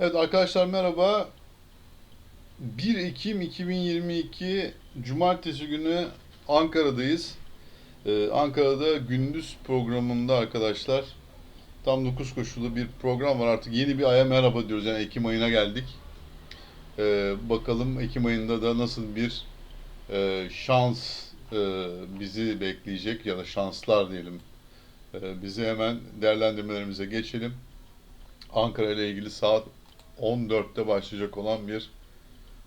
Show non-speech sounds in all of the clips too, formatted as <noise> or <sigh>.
Evet arkadaşlar merhaba. 1 Ekim 2022 Cumartesi günü Ankara'dayız. Ee, Ankara'da gündüz programında arkadaşlar tam 9 koşulu bir program var. Artık yeni bir aya merhaba diyoruz. Yani Ekim ayına geldik. Ee, bakalım Ekim ayında da nasıl bir e, şans e, bizi bekleyecek ya da şanslar diyelim. Ee, bizi hemen değerlendirmelerimize geçelim. Ankara ile ilgili saat 14'te başlayacak olan bir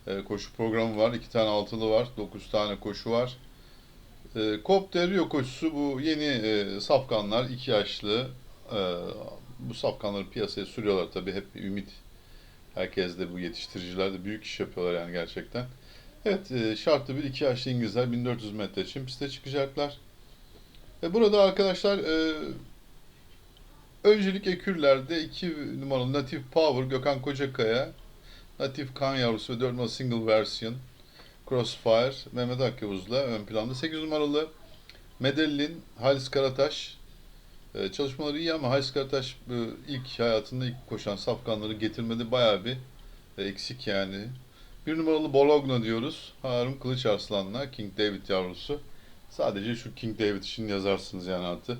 e, koşu programı var. 2 tane altılı var. 9 tane koşu var. E, Kop de Rio koşusu bu yeni e, safkanlar. 2 yaşlı. E, bu safkanları piyasaya sürüyorlar tabii. Hep ümit. Herkes de bu yetiştiriciler de büyük iş yapıyorlar yani gerçekten. Evet e, şartlı bir 2 yaşlı İngilizler 1400 metre için piste çıkacaklar. E, burada arkadaşlar e, Öncelik ekürlerde 2 numaralı Natif Power Gökhan Kocakaya, Natif Kan Yavrusu ve 4 numaralı Single Version Crossfire Mehmet Akyavuz'la ön planda. 8 numaralı Medellin Halis Karataş Ee, çalışmaları iyi ama Halis Karataş ilk hayatında ilk koşan safkanları getirmedi bayağı bir e, eksik yani. Bir numaralı Bologna diyoruz. Harun Kılıç Arslan'la King David yavrusu. Sadece şu King David için yazarsınız yani adı.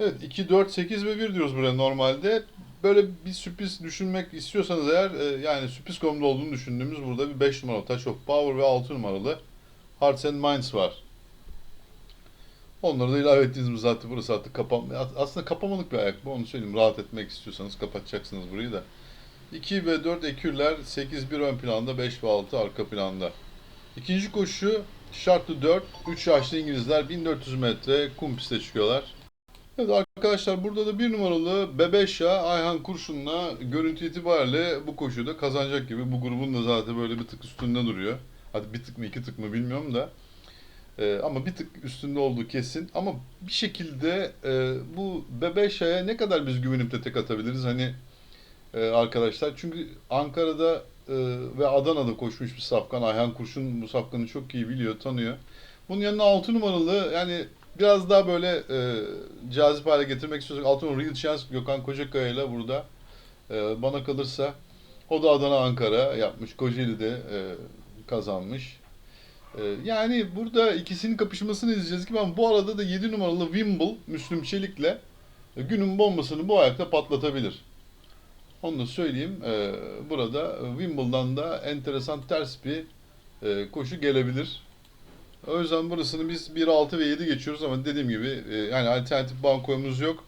Evet 2, 4, 8 ve 1 diyoruz buraya normalde. Böyle bir sürpriz düşünmek istiyorsanız eğer e, yani sürpriz konumda olduğunu düşündüğümüz burada bir 5 numaralı Touch of Power ve 6 numaralı Hearts and Minds var. Onları da ilave ettiğiniz zaten burası artık kapan aslında kapamalık bir ayak bu onu söyleyeyim. Rahat etmek istiyorsanız kapatacaksınız burayı da. 2 ve 4 ekürler 8 1 ön planda 5 ve 6 arka planda. İkinci koşu şartlı 4 3 yaşlı İngilizler 1400 metre kum piste çıkıyorlar. Evet arkadaşlar burada da bir numaralı Bebeşa Ayhan Kurşun'la görüntü itibariyle bu koşuda kazanacak gibi. Bu grubun da zaten böyle bir tık üstünde duruyor. Hadi bir tık mı iki tık mı bilmiyorum da. Ee, ama bir tık üstünde olduğu kesin. Ama bir şekilde e, bu Bebeşa'ya ne kadar biz güvenip de tek atabiliriz hani e, arkadaşlar. Çünkü Ankara'da e, ve Adana'da koşmuş bir safkan. Ayhan Kurşun bu safkanı çok iyi biliyor, tanıyor. Bunun yanına 6 numaralı yani biraz daha böyle e, cazip hale getirmek istiyorsak Altın Real Chance Gökhan Kocakaya ile burada e, bana kalırsa o da Adana Ankara yapmış. Kocaeli'de e, kazanmış. E, yani burada ikisinin kapışmasını izleyeceğiz ki ben bu arada da 7 numaralı Wimble Müslüm Çelik'le e, günün bombasını bu ayakta patlatabilir. Onu da söyleyeyim. E, burada Wimbledon'dan da enteresan ters bir e, koşu gelebilir. O yüzden burasını biz 1, 6 ve 7 geçiyoruz ama dediğim gibi e, yani alternatif bankomuz yok.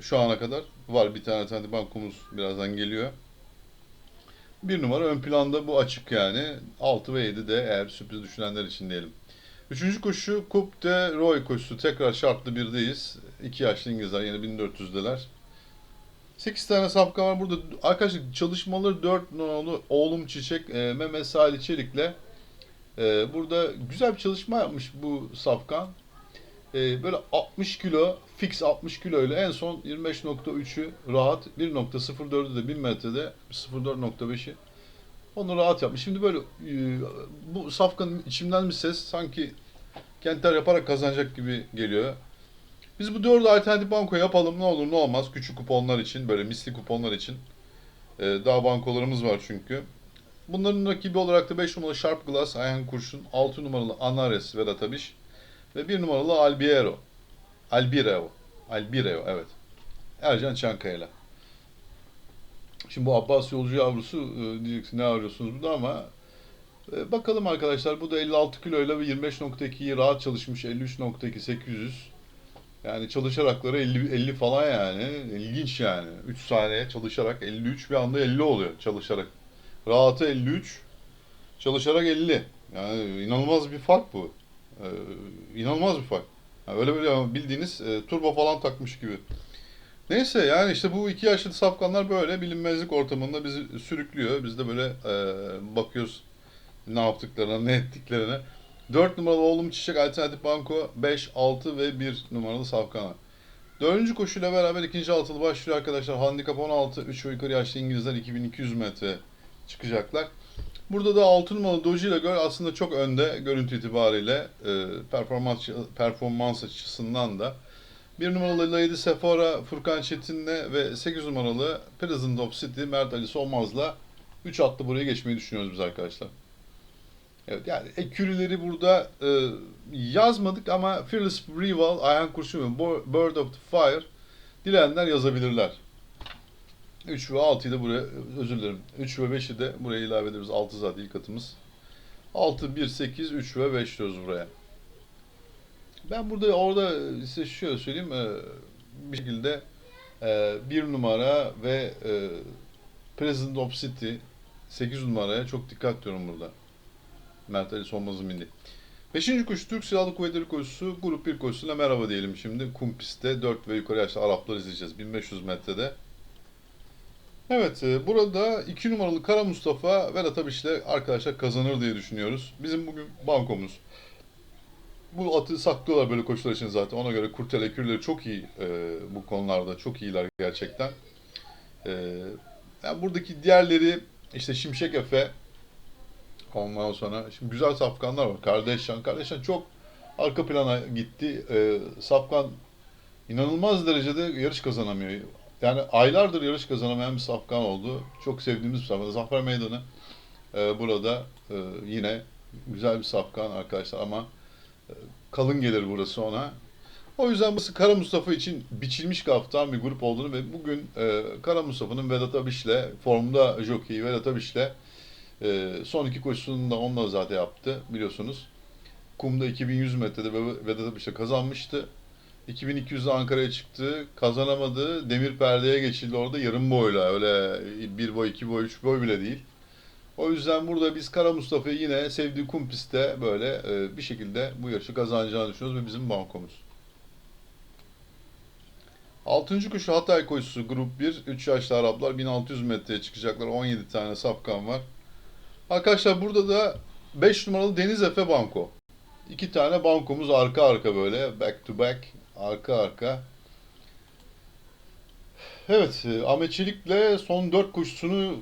Şu ana kadar. Var bir tane alternatif bankomuz birazdan geliyor. Bir numara ön planda bu açık yani. 6 ve 7 de eğer sürpriz düşünenler için diyelim. Üçüncü koşu Coupe de Roy koşusu. Tekrar şartlı birdeyiz. 2 yaşlı İngilizler yine 1400'deler. 8 tane safka var burada. Arkadaşlar çalışmaları 4 numaralı Oğlum Çiçek, e, Mehmet Salih Çelik'le ee, burada güzel bir çalışma yapmış bu Safkan. Ee, böyle 60 kilo, fix 60 kilo ile en son 25.3'ü rahat, 1.04'ü de 1000 metrede 0.4.5'i onu rahat yapmış. Şimdi böyle e, bu Safkan'ın içimden bir ses sanki Kenter yaparak kazanacak gibi geliyor. Biz bu dördü alternatif banko yapalım ne olur ne olmaz küçük kuponlar için böyle misli kuponlar için. Ee, daha bankolarımız var çünkü. Bunların rakibi olarak da 5 numaralı Sharp Glass Ayhan Kurşun, 6 numaralı Anares Vedat Abiş ve 1 numaralı Albiero. Albireo. Albireo evet. Ercan Çankaya'yla. Şimdi bu Abbas Yolcu yavrusu e, diyeceksin ne arıyorsunuz burada ama e, bakalım arkadaşlar bu da 56 kiloyla ve 25.2'yi rahat çalışmış 53.2 800. Yani çalışarakları 50, 50 falan yani. İlginç yani. 3 saniye çalışarak 53 bir anda 50 oluyor çalışarak. Rahatı 53. Çalışarak 50. Yani inanılmaz bir fark bu. Ee, inanılmaz bir fark. Yani öyle böyle bildiğiniz e, turbo falan takmış gibi. Neyse yani işte bu iki yaşlı safkanlar böyle bilinmezlik ortamında bizi sürüklüyor. Biz de böyle e, bakıyoruz ne yaptıklarına, ne ettiklerine. 4 numaralı oğlum Çiçek Alternatif Banko 5, 6 ve 1 numaralı safkana. Dördüncü koşuyla beraber ikinci altılı başlıyor arkadaşlar. Handikap 16, 3 ve yukarı yaşlı İngilizler 2200 metre çıkacaklar. Burada da 6 numaralı Doji ile göre aslında çok önde görüntü itibariyle e, performans performans açısından da. 1 numaralı Lady Sephora Furkan Çetin'le ve 8 numaralı President of City Mert Ali Solmaz'la 3 atlı buraya geçmeyi düşünüyoruz biz arkadaşlar. Evet yani ekürüleri burada e, yazmadık ama Fearless Rival, Ayhan Kurşun ve Bird of the Fire dileyenler yazabilirler. 3 ve 6'yı da buraya, özür dilerim. 3 ve 5'i de buraya ilave ederiz. 6 zaten ilk atımız. 6, 1, 8, 3 ve 5 diyoruz buraya. Ben burada orada size şöyle söyleyeyim. e, Bir şekilde e, 1 numara ve e, President of City 8 numaraya çok dikkat diyorum burada. Mert Ali Solmaz'ın milli. Beşinci koşu Türk Silahlı Kuvvetleri koşusu Grup 1 koşusuyla merhaba diyelim şimdi. Kum pistte 4 ve yukarı yaşlı Araplar izleyeceğiz 1500 metrede. Evet e, burada 2 numaralı Kara Mustafa Vedat Abiş'le arkadaşlar kazanır diye düşünüyoruz. Bizim bugün bankomuz. Bu atı saklıyorlar böyle koşular için zaten. Ona göre kurtel ekürleri çok iyi e, bu konularda. Çok iyiler gerçekten. E, yani buradaki diğerleri işte Şimşek Efe ondan sonra şimdi güzel safkanlar var. Kardeşcan. Kardeşcan çok arka plana gitti. E, safkan inanılmaz derecede yarış kazanamıyor. Yani aylardır yarış kazanamayan bir safkan oldu. Çok sevdiğimiz bir safkan. Zafer Meydanı e, burada e, yine güzel bir safkan arkadaşlar ama e, kalın gelir burası ona. O yüzden burası Kara Mustafa için biçilmiş kaftan bir grup olduğunu ve bugün e, Kara Mustafa'nın Vedat Abiş'le formda jockey Vedat Abiş'le e, son iki koşusunu da onunla zaten yaptı biliyorsunuz. Kumda 2100 metrede Ve- Vedat Abiş'le kazanmıştı. 2200'de Ankara'ya çıktı. Kazanamadı. Demir perdeye geçildi orada yarım boyla. Öyle bir boy, iki boy, üç boy bile değil. O yüzden burada biz Kara Mustafa'yı yine sevdiği kum pistte böyle e, bir şekilde bu yarışı kazanacağını düşünüyoruz ve bizim bankomuz. Altıncı koşu Hatay koşusu grup 1. 3 yaşlı Araplar 1600 metreye çıkacaklar. 17 tane safkan var. Arkadaşlar burada da 5 numaralı Deniz Efe Banko. İki tane bankomuz arka arka böyle back to back arka arka. Evet e, Ahmet Çelik'le son 4 koşusunu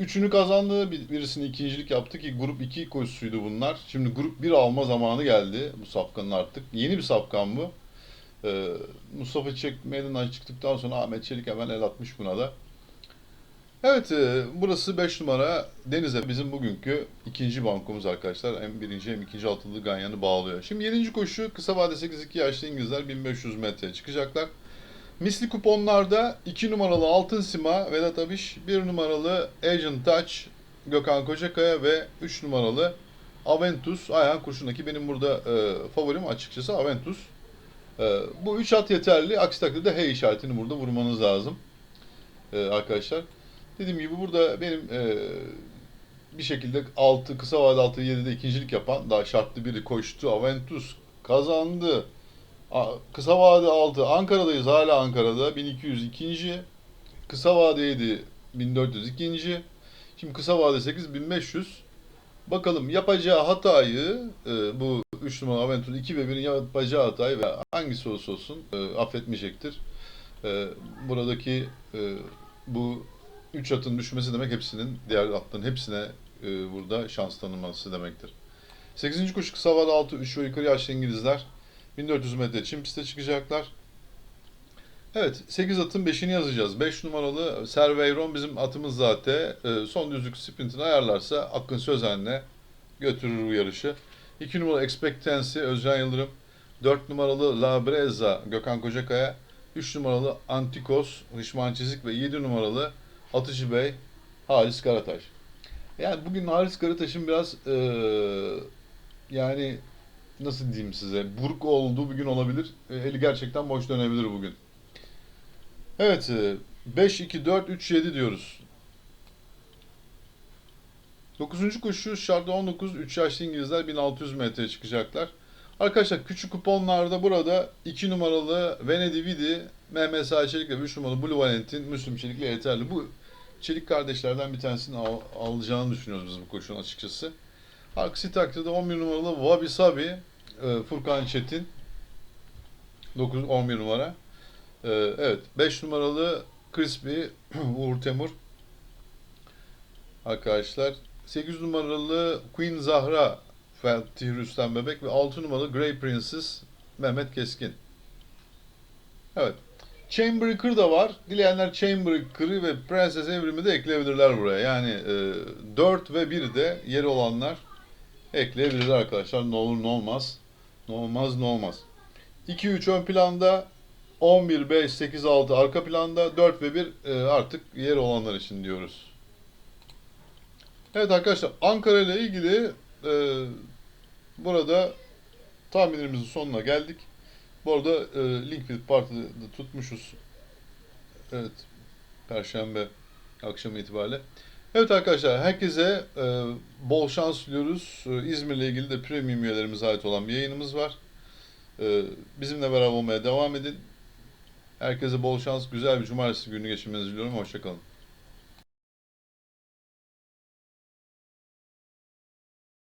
3'ünü kazandı. Bir- Birisini ikincilik yaptı ki grup 2 koşusuydu bunlar. Şimdi grup 1 alma zamanı geldi bu safkanın artık. Yeni bir safkan bu. E, Mustafa Çiçek meydandan çıktıktan sonra Ahmet Çelik hemen el atmış buna da. Evet, e, burası 5 numara Deniz'e bizim bugünkü ikinci bankomuz arkadaşlar. Hem birinci hem ikinci altılı ganyanı bağlıyor. Şimdi 7. koşu kısa vade 8-2 yaşlı İngilizler 1500 metreye çıkacaklar. Misli kuponlarda 2 numaralı Altın Sima Vedat Abiş, 1 numaralı Agent Touch Gökhan Kocakaya ve 3 numaralı Aventus Ayhan Kurşun'daki benim burada e, favorim açıkçası Aventus. E, bu 3 at yeterli. Aksi takdirde H işaretini burada vurmanız lazım. E, arkadaşlar. Dediğim gibi burada benim e, bir şekilde 6 kısa vade 6 7'de ikincilik yapan daha şartlı biri koştu. Aventus kazandı. A- Kısa vade 6 Ankara'dayız hala Ankara'da 1200 ikinci. Kısa vade 7 1400 ikinci. Şimdi kısa vade 8 1500. Bakalım yapacağı hatayı e, bu 3 numaralı Aventus 2 ve 1'in yapacağı hatayı ve hangisi olursa olsun e, affetmeyecektir. E, buradaki e, bu 3 atın düşmesi demek hepsinin, diğer atların hepsine e, burada şans tanınması demektir. 8. koşu kısa vade 6, 3 ve yukarı yaşlı İngilizler 1400 metre çim piste çıkacaklar. Evet, 8 atın 5'ini yazacağız. 5 numaralı Serveyron bizim atımız zaten. E, son düzlük sprintini ayarlarsa Akın Sözen'le götürür bu yarışı. 2 numaralı Expectancy Özcan Yıldırım. 4 numaralı La Breza Gökhan Kocakaya. 3 numaralı Antikos Hışman Çizik ve 7 numaralı Atıcı Bey Halis Karataş. Yani bugün Halis Karataş'ın biraz eee, yani nasıl diyeyim size buruk olduğu bir gün olabilir. E, Eli gerçekten boş dönebilir bugün. Evet e, 5, 2, 4, 3, 7 diyoruz. 9. koşu şartlı 19, 3 yaşlı İngilizler 1600 metreye çıkacaklar. Arkadaşlar küçük kuponlarda burada 2 numaralı Venedi Vidi, Mehmet Sağ Çelik ve 3 numaralı Blue Valentin Müslüm Çelik'le yeterli. Bu Çelik kardeşlerden bir tanesini al, alacağını düşünüyoruz biz bu koşunun açıkçası. Aksi takdirde 11 numaralı Wabi Sabi, e, Furkan Çetin 9 11 numara. E, evet 5 numaralı Crispy <clears throat> Uğur Temur arkadaşlar. 8 numaralı Queen Zahra Fatih Rüstem Bebek ve 6 numaralı Grey Princess Mehmet Keskin. Evet. Chainbreaker da var. Dileyenler Chainbreaker'ı ve Prenses Evrimi de ekleyebilirler buraya. Yani e, 4 ve 1 de yeri olanlar ekleyebilirler arkadaşlar. Ne olur ne olmaz. Ne olmaz ne olmaz. 2-3 ön planda 11, 5, 8, 6 arka planda 4 ve 1 e, artık yeri olanlar için diyoruz. Evet arkadaşlar Ankara ile ilgili e, burada tahminlerimizin sonuna geldik. Bu arada e, Linkfit Party'de tutmuşuz. Evet. Perşembe akşamı itibariyle. Evet arkadaşlar herkese e, bol şans diliyoruz. E, İzmir'le ilgili de premium üyelerimize ait olan bir yayınımız var. E, bizimle beraber olmaya devam edin. Herkese bol şans, güzel bir cumartesi günü geçirmenizi diliyorum. Hoşçakalın.